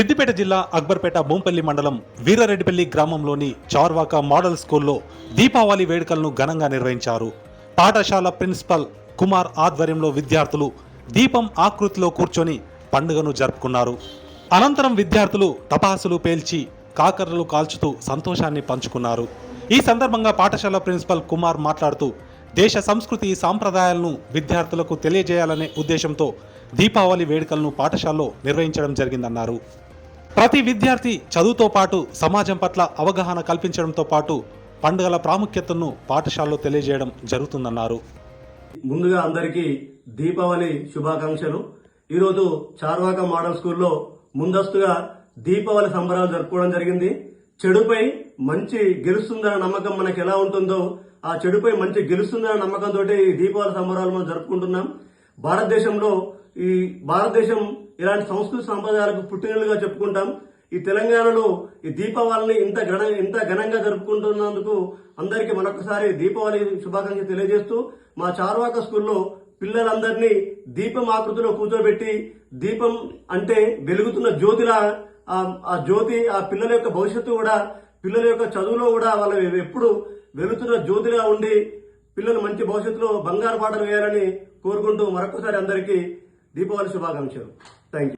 సిద్దిపేట జిల్లా అక్బర్పేట బొంపల్లి మండలం వీరారెడ్డిపల్లి గ్రామంలోని చార్వాక మోడల్ స్కూల్లో దీపావళి వేడుకలను ఘనంగా నిర్వహించారు. పాఠశాల ప్రిన్సిపల్ కుమార్ ఆధ్వర్యంలో విద్యార్థులు దీపం ఆకృతిలో కూర్చొని పండుగను జరుపుకున్నారు. అనంతరం విద్యార్థులు టపాసులు పేల్చి కాకరలు కాల్చుతూ సంతోషాన్ని పంచుకున్నారు. ఈ సందర్భంగా పాఠశాల ప్రిన్సిపల్ కుమార్ మాట్లాడుతూ దేశ సంస్కృతి సాంప్రదాయాలను విద్యార్థులకు తెలియజేయాలనే ఉద్దేశంతో దీపావళి వేడుకలను పాఠశాలలో నిర్వహించడం జరిగిందన్నారు. ప్రతి విద్యార్థి చదువుతో పాటు సమాజం పట్ల అవగాహన కల్పించడంతో పాటు పండుగల ప్రాముఖ్యతను పాఠశాలలో తెలియజేయడం జరుగుతుందన్నారు. ముందుగా అందరికీ దీపావళి శుభాకాంక్షలు. ఈరోజు చార్వాక మోడల్ స్కూల్లో ముందస్తుగా దీపావళి సంబరాలు జరుపుకోవడం జరిగింది. చెడుపై మంచి గెలుస్తుందన్న నమ్మకం మనకు ఎలా ఉంటుందో ఆ చెడుపై మంచి గెలుస్తుందన్న నమ్మకంతో ఈ దీపావళి సంబరాలు మనం జరుపుకుంటున్నాం. భారతదేశంలో ఈ భారతదేశం ఇలాంటి సంస్కృతి సంప్రదాయాలకు పుట్టినలుగా చెప్పుకుంటాం. ఈ తెలంగాణలో ఈ దీపావళిని ఇంత ఘన ఇంత ఘనంగా జరుపుకుంటున్నందుకు అందరికీ మరొకసారి దీపావళి శుభాకాంక్షలు తెలియజేస్తూ మా చార్వాక స్కూల్లో పిల్లలందరినీ దీపం ఆకృతిలో కూర్చోబెట్టి దీపం అంటే వెలుగుతున్న జ్యోతిలా ఆ- జ్యోతి ఆ పిల్లల యొక్క భవిష్యత్తు కూడా పిల్లల యొక్క చదువులో కూడా వాళ్ళు ఎప్పుడు వెలుగుతున్న జ్యోతిగా ఉండి పిల్లలు మంచి భవిష్యత్తులో బంగారు పాటలు వేయాలని కోరుకుంటూ మరొకసారి అందరికీ దీపావళి శుభాకాంక్షలు. Thank you.